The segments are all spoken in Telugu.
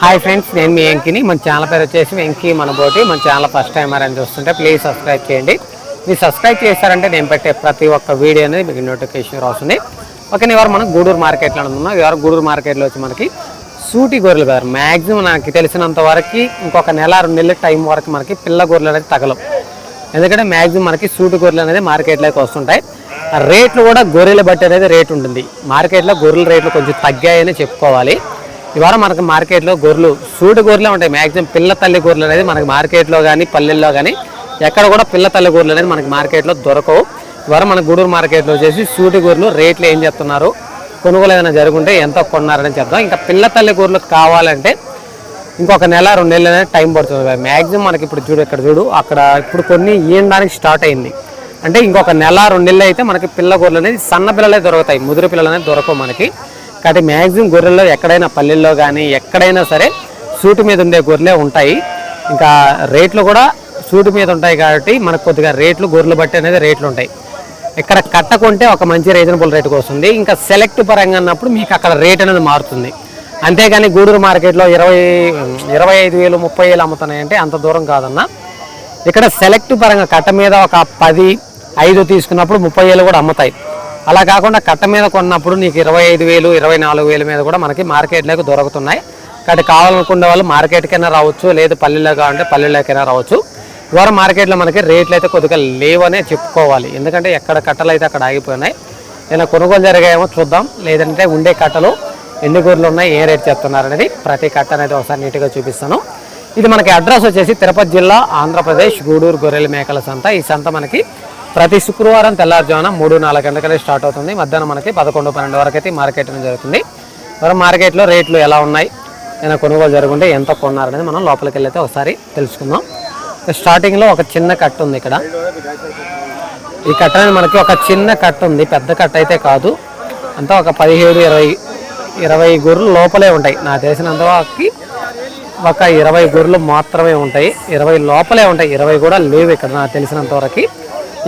హాయ్ ఫ్రెండ్స్ నేను మీ వెంకిని. మన ఛానల్ పేరు వచ్చేసి వెంకీ మన బోటి మన ఛానల్ ఫస్ట్ టైం అని చూస్తుంటే ప్లీజ్ సబ్స్క్రైబ్ చేయండి. మీరు సబ్స్క్రైబ్ చేశారంటే నేను పెట్టే ప్రతి ఒక్క వీడియో అనేది మీకు నోటిఫికేషన్ వస్తుంది ఓకే ఇవాళ మనం గూడూరు మార్కెట్లో ఉన్నాం. ఇవాళ గూడూరు మార్కెట్లో వచ్చి మనకి సూటి గొర్రెలు కాదు మ్యాక్సిమం నాకు తెలిసినంత వరకు ఇంకొక నెల రెండు నెలల టైం వరకు మనకి పిల్ల గొర్రెలు అనేది తగలవు. ఎందుకంటే మ్యాక్సిమం మనకి సూటి గొర్రెలు అనేది మార్కెట్లోకి వస్తుంటాయి. ఆ రేట్లు కూడా గొర్రెలు బట్టి అనేది రేట్ ఉంటుంది. మార్కెట్లో గొర్రెల రేట్లు కొంచెం తగ్గాయని చెప్పుకోవాలి. ఇవాళ మనకి మార్కెట్లో గొర్రెలు సూటి గొర్రెలే ఉంటాయి. మ్యాక్సిమం పిల్ల తల్లి గొర్రెలు అనేది మనకి మార్కెట్లో కానీ పల్లెల్లో కానీ ఎక్కడ కూడా పిల్ల తల్లి గొర్రెలు అనేది మనకి మార్కెట్లో దొరకవు. ఇవాళ మన గూడూరు మార్కెట్లో వచ్చేసి సూటి గొర్రెలు రేట్లు ఏం చెప్తున్నారు కొనుగోలు ఏదైనా జరుగుంటే ఎంత కొన్నారని చెప్తాం ఇంకా పిల్ల తల్లి గొర్రెలు కావాలంటే ఇంకొక నెల రెండు నెలలు అనేది టైం పడుతుంది మ్యాక్సిమం మనకి ఇప్పుడు చూడు ఇక్కడ చూడు అక్కడ ఇప్పుడు కొన్ని ఈయనడానికి స్టార్ట్ అయింది. అంటే ఇంకొక నెల రెండు నెలలు అయితే మనకి పిల్ల గొర్రెలు అనేది సన్న పిల్లలే దొరుకుతాయి. ముదురు పిల్లలు అనేది దొరకవు మనకి. కాబట్టి మ్యాక్సిమం గొర్రెల్లో ఎక్కడైనా పల్లెల్లో కానీ ఎక్కడైనా సరే సూటు మీద ఉండే గొర్రెలే ఉంటాయి. ఇంకా రేట్లు కూడా సూటు మీద ఉంటాయి కాబట్టి మనకు కొద్దిగా రేట్లు గొర్రెలు బట్టి అనేది రేట్లు ఉంటాయి. ఇక్కడ కట్టకుంటే ఒక మంచి రీజనబుల్ రేటుకి వస్తుంది. ఇంకా సెలెక్ట్ పరంగా అన్నప్పుడు మీకు అక్కడ రేట్ అనేది మారుతుంది. అంతేగాని గూడూరు మార్కెట్లో ఇరవై ఇరవై ఐదు వేలు ముప్పై వేలు అమ్ముతున్నాయంటే అంత దూరం కాదన్న. ఇక్కడ సెలెక్ట్ పరంగా కట్ట మీద ఒక పది ఐదు తీసుకున్నప్పుడు ముప్పై వేలు కూడా అమ్ముతాయి. అలా కాకుండా కట్ట మీద కొన్నప్పుడు నీకు ఇరవై ఐదు వేలు ఇరవై నాలుగు వేల మీద కూడా మనకి మార్కెట్లోకి దొరుకుతున్నాయి. కాబట్టి కావాలనుకునే వాళ్ళు మార్కెట్కైనా రావచ్చు లేదు పల్లెల్లో కావాలంటే పల్లెల్లోకైనా రావచ్చు. ఇవాళ మార్కెట్లో మనకి రేట్లు అయితే కొద్దిగా లేవనే చెప్పుకోవాలి. ఎందుకంటే ఎక్కడ కట్టలు అయితే అక్కడ ఆగిపోయినాయి. ఏదైనా కొనుగోలు జరిగాయేమో చూద్దాం. లేదంటే ఉండే కట్టలు ఎన్ని గొర్రెలు ఉన్నాయి ఏ రేట్ చెప్తున్నారు అనేది ప్రతి కట్ట అనేది ఒకసారి నీట్గా చూపిస్తాను. ఇది మనకి అడ్రస్ వచ్చేసి తిరుపతి జిల్లా ఆంధ్రప్రదేశ్ గూడూరు గొర్రెల మేకల సంత. ఈ సంత మనకి ప్రతి శుక్రవారం తెల్లారుజామున మూడు నాలుగు గంటలకనే స్టార్ట్ అవుతుంది. మధ్యాహ్నం మనకి పదకొండు పన్నెండు వరకు అయితే మార్కెట్ అనేది జరుగుతుంది. మరి మార్కెట్లో రేట్లు ఎలా ఉన్నాయి? ఏదైనా కొనుగోలు జరుగుంటే ఎంత కొన్నారనేది మనం లోపలికి వెళ్ళైతే ఒకసారి తెలుసుకుందాం. స్టార్టింగ్లో ఒక చిన్న కట్ట ఉంది ఇక్కడ. ఈ కట్ట అనేది మనకి ఒక చిన్న కట్ట ఉంది. పెద్ద కట్ట అయితే కాదు. అంతా ఒక పదిహేడు ఇరవై ఇరవై గొర్రెలు లోపలే ఉంటాయి. నాకు తెలిసినంత ఒక ఇరవై గొర్రెలు మాత్రమే ఉంటాయి. ఇరవై లోపలే ఉంటాయి. ఇరవై కూడా లేవు ఇక్కడ నాకు తెలిసినంత వరకు.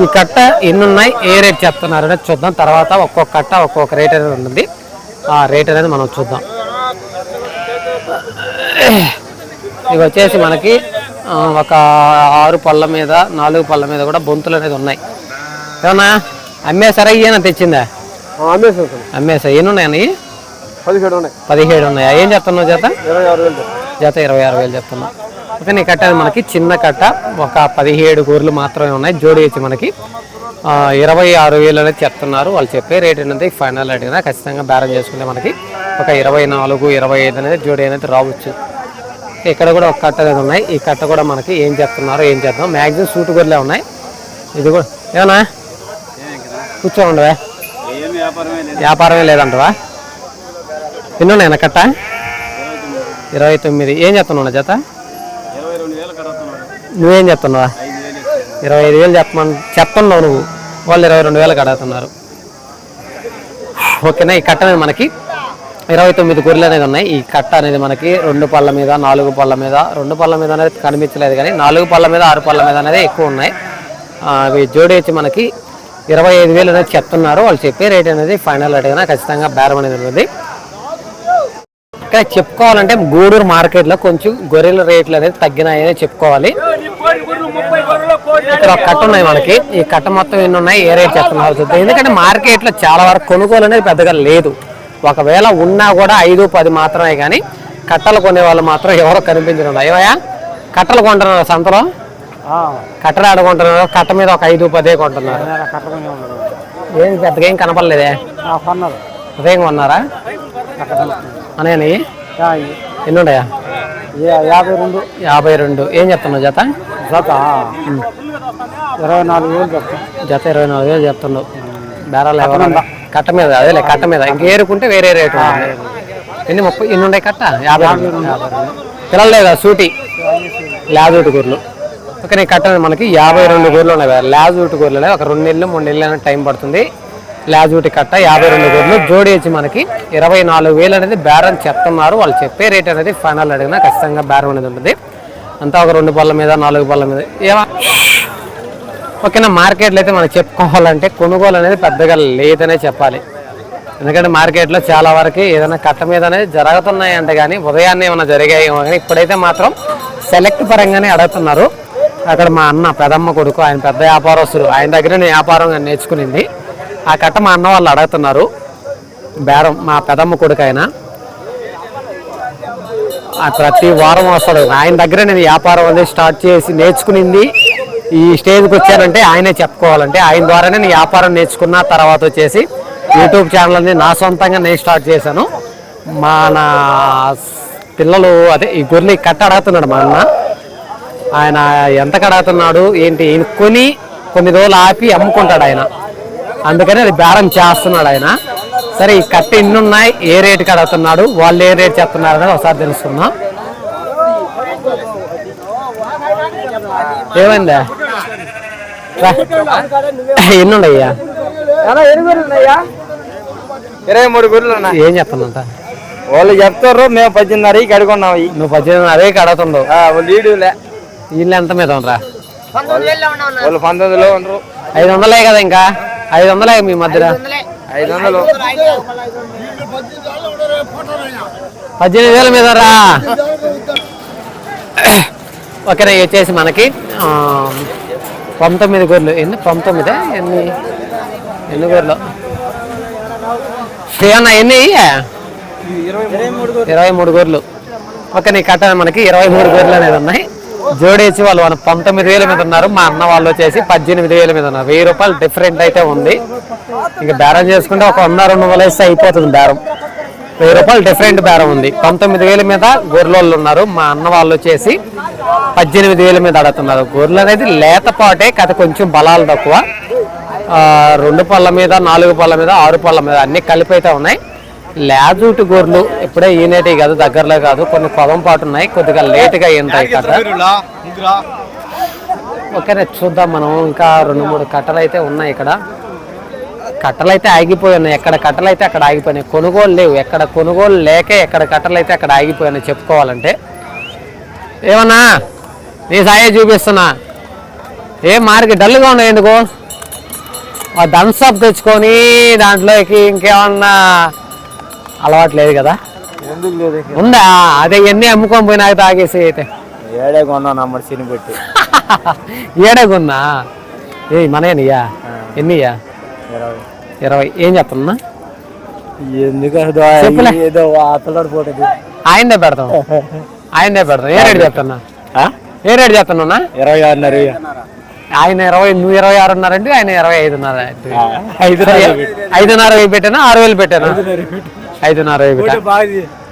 ఈ కట్ట ఎన్ని ఉన్నాయి ఏ రేట్ చెప్తున్నారు అనేది చూద్దాం. తర్వాత ఒక్కొక్క కట్ట ఒక్కొక్క రేట్ అనేది ఉంటుంది. ఆ రేట్ అనేది మనం చూద్దాం. ఇవి వచ్చేసి మనకి ఒక ఆరు పళ్ళ మీద నాలుగు పళ్ళ మీద కూడా బొంతులు అనేది ఉన్నాయి. ఏమన్నా అమ్మేసారా ఇయ్యనా తెచ్చిందా? అమ్మేసాం ఎన్ని ఉన్నాయని పదిహేడు ఉన్నాయి. పదిహేడు ఉన్నాయా? ఏం చెప్తున్నావు చేత ఇరవై ఆరు వేలు. జత ఇరవై ఆరు వేలు చెప్తున్నాం ఓకే కట్ట మనకి చిన్న కట్ట. ఒక పదిహేడు గోర్లు మాత్రమే ఉన్నాయి. జోడి వచ్చి మనకి ఇరవై ఆరు వేలు అనేది చెప్తున్నారు. వాళ్ళు చెప్పే రేట్ అనేది ఫైనల్ అడిగినా ఖచ్చితంగా బేరం చేసుకుంటే మనకి ఒక ఇరవై నాలుగు ఇరవై ఐదు అనేది జోడి అనేది రావచ్చు. ఇక్కడ కూడా ఒక కట్ట అనేది ఉన్నాయి. ఈ కట్ట కూడా మనకి ఏం చెప్తున్నారో ఏం చేద్దాం. మ్యాక్సిమం సూట్ గొర్రెలే ఉన్నాయి. ఇది కూడా ఏమన్నా? కూర్చోండివా వ్యాపారమే వ్యాపారమే లేదంటవా? ఎన్ని ఉన్నాయన్న కట్ట? ఇరవై తొమ్మిది. ఏం చెప్తున్నావు జత ఇరవై రెండు వేలు కడుతున్నాడు నువ్వేం చెప్తున్నావా ఇరవై ఐదు వేలు చెప్పమని చెప్పన్నావు నువ్వు. వాళ్ళు ఇరవై రెండు వేలకు అడుగుతున్నారు ఓకేనా? ఈ కట్ట అనేది మనకి ఇరవై తొమ్మిది గొర్రెలు అనేది ఉన్నాయి. ఈ కట్ట అనేది మనకి రెండు పళ్ళ మీద నాలుగు పళ్ళ మీద రెండు పళ్ళ మీద అనేది కనిపించలేదు కానీ నాలుగు పళ్ళ మీద ఆరు పళ్ళ మీద అనేది ఎక్కువ ఉన్నాయి. అవి జోడి వచ్చి మనకి ఇరవై ఐదు వేలు అనేది చెప్తున్నారు. వాళ్ళు చెప్పే రేట్ అనేది ఫైనల్ రేట్ అయినా ఖచ్చితంగా బేరం అనేది ఉంటుంది. ఇక్కడ చెప్పుకోవాలంటే గూడూరు మార్కెట్లో కొంచెం గొర్రెల రేట్లు అనేది తగ్గినాయని చెప్పుకోవాలి. ఇక్కడ ఒక కట్ట ఉన్నాయి మనకి. ఈ కట్ట మొత్తం ఎన్ని ఉన్నాయి? ఏ రేట్ చెప్తున్నారు చూద్దాం. ఎందుకంటే మార్కెట్లో చాలా వరకు కొనుగోలు అనేది పెద్దగా లేదు. ఒకవేళ ఉన్నా కూడా ఐదు పది మాత్రమే కానీ కట్టలు కొనే వాళ్ళు మాత్రం ఎవరో కనిపించడం అయ్యా కట్టలు కొంటున్నారు సంతలో? కట్టలు ఆడుకుంటున్నారు కట్ట మీద ఒక ఐదు పదే కొంటున్నారు. ఏం పెద్దగా ఏం కనపడలేదే? అదేం కొన్నారా. అనేవి ఎన్ని ఉన్నాయా? యాభై రెండు. యాభై రెండు. ఏం చెప్తున్నావు జత? జత. ఇరవై నాలుగు వేలు చెప్తాం జత ఇరవై నాలుగు వేలు చెప్తున్నావు బేరాలు ఎవరన్నా కట్ట మీద అదేలే కట్ట మీద. ఇంకేరుకుంటే వేరే రేటు ఎన్ని ముప్పై ఎన్ని ఉన్నాయి కట్ట? యాభై పిల్లలు లేదా? సూటి. లాజూటి గొర్రెలు. ఓకే నీ కట్ట మనకి యాభై రెండు గొర్రెలు ఉన్నాయి లాజూటి గొర్రెలు. ఒక రెండు నెలలు మూడు నెలలు అనేది టైం పడుతుంది. లాజూటి కట్ట యాభై రెండు గొర్రెలు. జోడి వచ్చి మనకి ఇరవై నాలుగు వేలు అనేది బేరం చెప్తున్నారు. వాళ్ళు చెప్పే రేట్ అనేది ఫైనల్ అడిగినా ఖచ్చితంగా బేరం అనేది ఉంటుంది. అంతా ఒక రెండు పళ్ళ మీద నాలుగు పళ్ళ మీద. ఏమా? ఓకేనా మార్కెట్లో అయితే మనం చెప్పుకోవాలంటే కొనుగోలు అనేది పెద్దగా లేదనే చెప్పాలి. ఎందుకంటే మార్కెట్లో చాలా వరకు ఏదైనా కట్ట మీదనే జరుగుతున్నాయి అంటే కానీ ఉదయాన్నే ఏమైనా జరిగాయేమో కానీ ఇప్పుడైతే మాత్రం సెలెక్ట్ పరంగానే అడుగుతున్నారు. అక్కడ మా అన్న పెదమ్మ కొడుకు ఆయన పెద్ద వ్యాపారస్తుడు ఆయన దగ్గర నేను వ్యాపారం నేర్చుకునింది. ఆ కట్ట మా అన్న వాళ్ళు అడుగుతున్నారు. బేరం మా పెదమ్మ కొడుకు ఆయన. ప్రతి వారం వస్తాడు. ఆయన దగ్గర నేను వ్యాపారం అనేది స్టార్ట్ చేసి నేర్చుకునింది. ఈ స్టేజ్కి వచ్చానంటే ఆయనే చెప్పుకోవాలంటే ఆయన ద్వారానే నేను వ్యాపారం నేర్చుకున్న తర్వాత వచ్చేసి యూట్యూబ్ ఛానల్ అనేది నా సొంతంగా నేను స్టార్ట్ చేశాను. మా నా పిల్లలు అదే ఈ గొర్రెలు కట్ట అడుగుతున్నాడు మా అన్న. ఆయన ఎంత కడుగుతున్నాడు ఏంటి? ఈయన కొని కొన్ని రోజులు ఆపి అమ్ముకుంటాడు ఆయన. అందుకని అది బేరం చేస్తున్నాడు ఆయన. సరే ఈ కట్ట ఇన్ని ఉన్నాయి ఏ రేటు కడుగుతున్నాడు వాళ్ళు ఏ రేట్ చెప్తున్నారు అనేది ఒకసారి తెలుసుకుందాం. ఏమైందా. ఎన్ని ఉన్నాయ్యా ఇరవై మూడు గొర్రెలు ఉన్నాయి ఏం చెప్తున్నంట వాళ్ళు చెప్తారు మేము పద్దెనిమిది కడుకున్నాం. నువ్వు పద్దెనిమిది అదే కడుగుతుండవు వాళ్ళు లీడులే వీళ్ళు ఎంత మీద ఉండరా? వాళ్ళు పంతొమ్మిదిలో ఉండరు. ఐదు వందలే కదా ఇంకా? ఐదు వందలే మీ మధ్యలో. ఐదు వందలు పద్దెనిమిది వేల మీద రా. ఓకేనా ఇవి వచ్చేసి మనకి పంతొమ్మిది గొర్రెలు. ఎన్ని? పంతొమ్మిదే? ఎన్ని? ఎన్ని గొర్రెలు? ఏమన్నా ఎన్ని ఇరవై మూడు. గొర్రెలు. ఓకే నీ కట్ట మనకి ఇరవై మూడు గొర్రెలు అనేది ఉన్నాయి. జోడేసి వాళ్ళు వాళ్ళు పంతొమ్మిది వేల మీద ఉన్నారు. మా అన్న వాళ్ళు వచ్చేసి పద్దెనిమిది వేల మీద ఉన్నారు. వెయ్యి రూపాయలు డిఫరెంట్ అయితే ఉంది. ఇంకా బేరం చేసుకుంటే ఒక వంద రెండు వందలు వేస్తే అయిపోతుంది బేరం. వెయ్యి రూపాయలు డిఫరెంట్ బేరం ఉంది. పంతొమ్మిది వేల మీద గొర్రెలు ఉన్నారు. మా అన్న వాళ్ళు వచ్చేసి పద్దెనిమిది వేల మీద అడుగుతున్నారు గొర్రెలు అనేది లేతపాటే కథ కొంచెం బలాలు తక్కువ. రెండు పళ్ళ మీద నాలుగు పళ్ళ మీద ఆరు పళ్ళ మీద అన్ని కలిపి అయితే ఉన్నాయి. లేజూటి గొర్రెలు ఇప్పుడే ఈనేటి కాదు దగ్గరలో కాదు కొన్ని పొలం పాటు ఉన్నాయి కొద్దిగా లేటుగా ఏంటాయి కథ ఓకేనే చూద్దాం మనం ఇంకా రెండు మూడు కట్టలు అయితే ఉన్నాయి ఇక్కడ. కట్టలు అయితే ఆగిపోయి ఉన్నాయి ఎక్కడ కట్టలు అయితే అక్కడ ఆగిపోయినాయి కొనుగోలు లేవు ఎక్కడ కొనుగోలు లేకే ఎక్కడ కట్టలు అయితే అక్కడ ఆగిపోయినాయి చెప్పుకోవాలంటే. ఏమన్నా? నీ సాయే చూపిస్తున్నా. ఏ మార్కి డల్గా ఉన్నాయి ఎందుకు? ఆ థమ్స్అప్ తెచ్చుకొని దాంట్లోకి ఇంకేమన్నా అలవాటు లేదు కదా? ఎందుకు లేదు ఉందా? అదే ఎన్ని అమ్ముకొని పోయినాక తాగేసి అయితే. ఏడే కొన్నాం నమ్మడు సిని పెట్టి? ఏడగున్నా ఏ మనేనియా ఎన్నియా ఇరవై. ఇరవై. ఏం చెప్తున్నా ఎందుకు. ఏదో ఆయనే పెడతాం ఆయనే పెడతాం ఏ రేటు చెప్తున్నా ఏ రేటు చెప్తున్నా ఇరవై ఆరున్నర ఆయన ఇరవై నువ్వు ఇరవై ఆరున్నారంటే ఆయన ఇరవై ఐదున్నర. ఐదున్నర ఐదున్నర పెట్టానా? ఆరు వేలు పెట్టానా? ఐదున్నర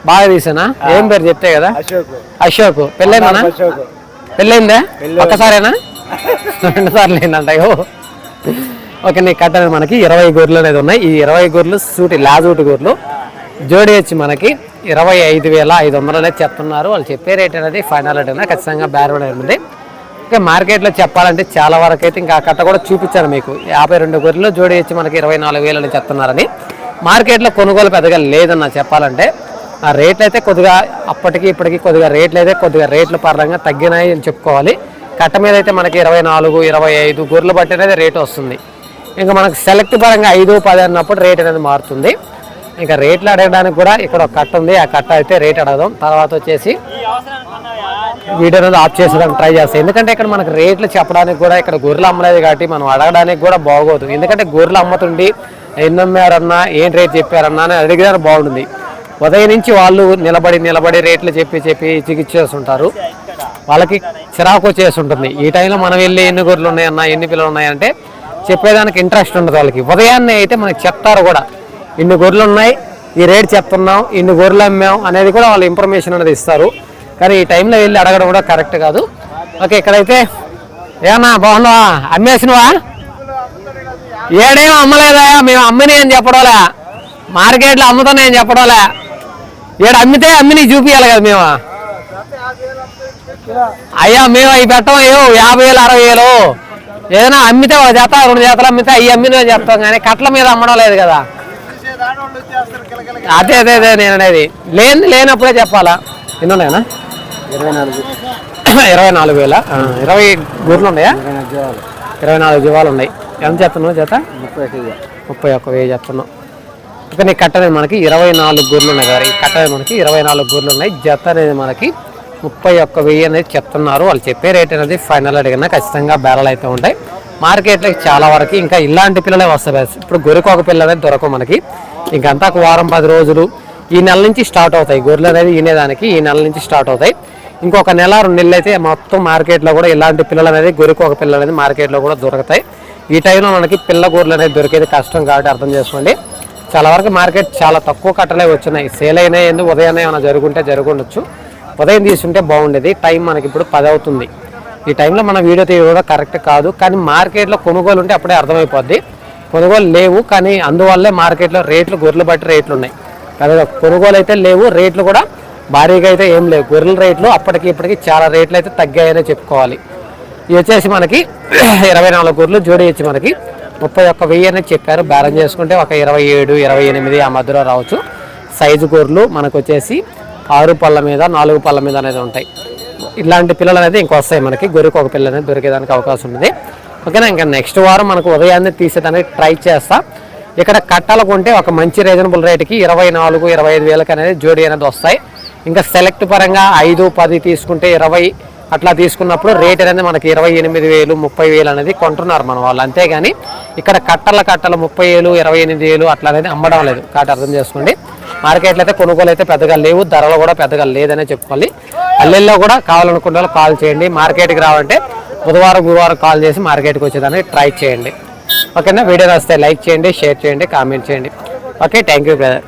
బాగా తీసానా? ఏం పేరు చెప్తే కదా? అశోక్. అశోక్. పెళ్ళైందా ఒక్కసారేనా? రెండు సార్లు ఏంటంట ఓకే నీ కట్ట మనకి ఇరవై గొర్రెలు అనేది ఉన్నాయి. ఈ ఇరవై గొర్రెలు సూటి లాజూటి గొర్రెలు. జోడి వచ్చి మనకి ఇరవై ఐదు వేల ఐదు వందలు అనేది చెప్తున్నారు. వాళ్ళు చెప్పే రేట్ అనేది ఫైనల్ రేట్ అనేది ఖచ్చితంగా బేరం ఉంది ఇంకా మార్కెట్లో చెప్పాలంటే చాలా వరకు అయితే ఇంకా ఆ కట్ట కూడా చూపించాను మీకు. యాభై రెండు గొర్రెలు జోడి వచ్చి మనకి ఇరవై నాలుగు వేలు అని చెప్తున్నారని. మార్కెట్లో కొనుగోలు పెద్దగా లేదన్న చెప్పాలంటే ఆ రేట్లు అయితే కొద్దిగా అప్పటికి ఇప్పటికి కొద్దిగా రేట్లు అయితే కొద్దిగా రేట్లు పరంగా తగ్గినాయి అని చెప్పుకోవాలి. కట్ట మీద అయితే మనకి ఇరవై నాలుగు ఇరవై ఐదు గొర్రెలు బట్టి అనేది రేటు వస్తుంది. ఇంకా మనకు సెలెక్ట్ పరంగా ఐదు పది అన్నప్పుడు రేట్ అనేది మారుతుంది. ఇంకా రేట్లు అడగడానికి కూడా ఇక్కడ ఒక కట్ట ఉంది. ఆ కట్ట అయితే రేట్ అడగదాం. తర్వాత వచ్చేసి వీడియో అనేది ఆఫ్ చేసేదానికి ట్రై చేస్తాం. ఎందుకంటే ఇక్కడ మనకు రేట్లు చెప్పడానికి కూడా ఇక్కడ గొర్రెలు అమ్మలేదు కాబట్టి మనం అడగడానికి కూడా బాగోదు. ఎందుకంటే గొర్రెలు అమ్ముతుండి ఎన్ని అమ్మారన్నా ఏం రేట్ చెప్పారన్నా అని అడిగినారు బాగుంటుంది. ఉదయం నుంచి వాళ్ళు నిలబడి నిలబడి రేట్లు చెప్పి చెప్పి చికిత్సేస్తుంటారు వాళ్ళకి చిరాకు వచ్చేస్తుంటుంది ఈ టైంలో మనం వెళ్ళి ఎన్ని గొర్రెలు ఉన్నాయన్నా ఎన్ని పిల్లలు ఉన్నాయంటే చెప్పేదానికి ఇంట్రెస్ట్ ఉండదు వాళ్ళకి. ఉదయాన్నే అయితే మనకి చెప్తారు కూడా ఇన్ని గొర్రెలు ఉన్నాయి ఈ రేట్ చెప్తున్నాం ఇన్ని గొర్రెలు అమ్మాం అనేది కూడా వాళ్ళు ఇన్ఫర్మేషన్ అనేది ఇస్తారు. కానీ ఈ టైంలో వెళ్ళి అడగడం కూడా కరెక్ట్ కాదు. ఓకే ఇక్కడైతే ఏమన్నా బాగున్నావా? అమ్మేసినవా? ఏడేం అమ్మలేదా? మేము అమ్మని అని చెప్పడంలే. మార్కెట్లో అమ్ముతానే అని చెప్పడంలే. ఏడు అమ్మితే అమ్మిని చూపించాలి కదా మేము. అయ్యా మేము అవి పెట్టం ఏమో యాభై వేలు అరవై వేలు. ఏదైనా అమ్మితే ఒక జత రెండు జతలు అమ్మితే అవి అమ్మిన చెప్తాం కానీ కట్ల మీద అమ్మడం లేదు కదా. అదే అదే అదే నేను అనేది. లేని లేనప్పుడే చెప్పాలా? ఎన్ని ఉన్నాయనా ఇరవై నాలుగు. ఇరవై నాలుగు వేల? ఇరవై గూర్లు ఉన్నాయా? ఇరవై నాలుగు జీవాలు ఉన్నాయి. ఎంత చెప్తున్నావు జత? ముప్పై ముప్పై ఒక్క వెయ్యి చెప్తున్నావు ఇక నీ కట్ట అనేది మనకి ఇరవై నాలుగు గొర్రెలు ఉన్నాయి కదా ఈ కట్ట అనేది మనకి ఇరవై నాలుగు గొర్రెలు ఉన్నాయి. జత అనేది మనకి ముప్పై ఒక్క వెయ్యి అనేది చెప్తున్నారు. వాళ్ళు చెప్పే రేట్ అనేది ఫైనల్ అడిగినా ఖచ్చితంగా బేరాలు అయితే ఉంటాయి. మార్కెట్లో చాలా వరకు ఇంకా ఇలాంటి పిల్లలే వస్తాయి ఇప్పుడు గొర్రెకొక పిల్ల అనేది దొరకవు మనకి. ఇంకంతా ఒక వారం పది రోజులు ఈ నెల నుంచి స్టార్ట్ అవుతాయి. గొర్రెలు అనేది ఈనేదానికి ఈ నెల నుంచి స్టార్ట్ అవుతాయి. ఇంకొక నెల రెండు నెలలు అయితే మొత్తం మార్కెట్లో కూడా ఇలాంటి పిల్లలు అనేది గొరికోక పిల్లలు అనేది మార్కెట్లో కూడా దొరుకుతాయి. ఈ టైంలో మనకి పిల్ల గోర్లు అనేది దొరికేది కష్టం కాబట్టి అర్థం చేసుకోండి. చాలా వరకు మార్కెట్ చాలా తక్కువ కట్టలే వచ్చినాయి. సేల్ అయినా ఉదయం ఉదయాన్నే ఏమైనా జరుగుంటే జరుగుండొచ్చు. ఉదయం తీసుంటే బాగుండేది టైం మనకి ఇప్పుడు పది అవుతుంది ఈ టైంలో మన వీడియో తీయడం కరెక్ట్ కాదు కానీ మార్కెట్లో కొనుగోలు ఉంటే అప్పుడే అర్థమైపోద్ది. కొనుగోలు లేవు కానీ అందువల్లే మార్కెట్లో రేట్లు గొర్రెలు బట్టి రేట్లు ఉన్నాయి. కానీ కొనుగోలు అయితే లేవు రేట్లు కూడా భారీగా అయితే ఏం లేవు. గొర్రెల రేట్లు అప్పటికి ఇప్పటికి చాలా రేట్లు అయితే తగ్గాయనే చెప్పుకోవాలి. ఇది వచ్చేసి మనకి ఇరవై నాలుగు గొర్రెలు జోడి వచ్చి మనకి ముప్పై ఒక్క వెయ్యి అనేది చెప్పారు. బేరం చేసుకుంటే ఒక ఇరవై ఏడు ఇరవై ఎనిమిది ఆ మధ్యలో రావచ్చు. సైజు గొర్రెలు మనకు వచ్చేసి ఆరు పళ్ళ మీద నాలుగు పళ్ళ మీద అనేది ఉంటాయి. ఇలాంటి పిల్లలు అనేది ఇంకొస్తాయి మనకి. గొరికి ఒక పిల్ల అనేది దొరికేదానికి అవకాశం ఉంది ఓకేనా? ఇంకా నెక్స్ట్ వారం మనకు ఉదయాన్నే తీసేదానికి ట్రై చేస్తా. ఇక్కడ కట్టాలు కొంటే ఒక మంచి రీజనబుల్ రేటుకి ఇరవై నాలుగు ఇరవై ఐదు వేలకు అనేది జోడి అనేది వస్తాయి. ఇంకా సెలెక్ట్ పరంగా ఐదు పది తీసుకుంటే ఇరవై అట్లా తీసుకున్నప్పుడు రేట్ అనేది మనకి ఇరవై ఎనిమిది వేలు ముప్పై వేలు అనేది కొంటున్నారు మన వాళ్ళు. అంతేగాని ఇక్కడ కట్టల కట్టలు ముప్పై వేలు ఇరవై ఎనిమిది వేలు అట్లా అనేది అమ్మడం లేదు. కాబట్టి అర్థం చేసుకోండి. మార్కెట్లో అయితే కొనుగోలు అయితే పెద్దగా లేవు ధరలు కూడా పెద్దగా లేదనే చెప్పుకోవాలి. అల్లెల్లో కూడా కావాలనుకున్న వాళ్ళు కాల్ చేయండి. మార్కెట్కి రావాలంటే బుధవారం గురువారం కాల్ చేసి మార్కెట్కి వచ్చేదానికి ట్రై చేయండి. ఓకేనా? వీడియో వస్తే లైక్ చేయండి షేర్ చేయండి కామెంట్ చేయండి. Okay thank you brother.